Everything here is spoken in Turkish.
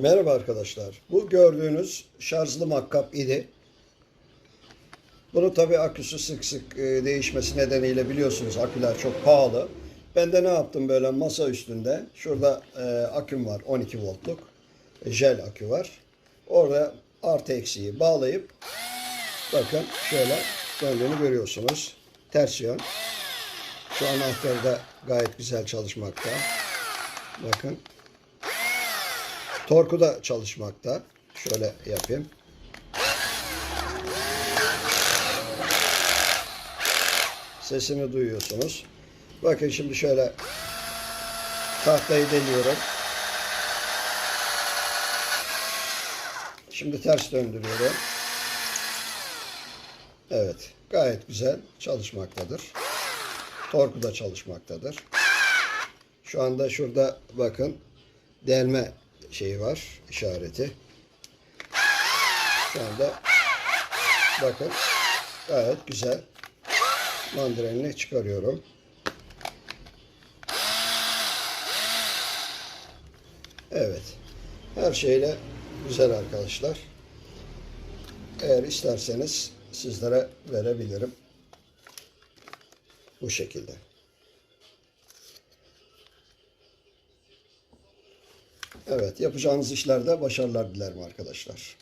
Merhaba arkadaşlar. Bu gördüğünüz şarjlı makkap idi. Bunu tabi aküsü sık sık e, değişmesi nedeniyle biliyorsunuz aküler çok pahalı. Ben de ne yaptım böyle masa üstünde. Şurada e, aküm var 12 voltluk. E, jel akü var. Orada artı eksiği bağlayıp bakın şöyle döndüğünü görüyorsunuz. Ters yön. Şu anahtar da gayet güzel çalışmakta. Bakın. Torku da çalışmakta. Şöyle yapayım. Sesini duyuyorsunuz. Bakın şimdi şöyle tahtayı deliyorum. Şimdi ters döndürüyorum. Evet. Gayet güzel çalışmaktadır. Torku da çalışmaktadır. Şu anda şurada bakın delme şeyi var işareti. Şu anda bakın gayet güzel mandrenini çıkarıyorum. Evet. Her şeyle güzel arkadaşlar. Eğer isterseniz sizlere verebilirim. Bu şekilde. Evet, yapacağınız işlerde başarılar dilerim arkadaşlar.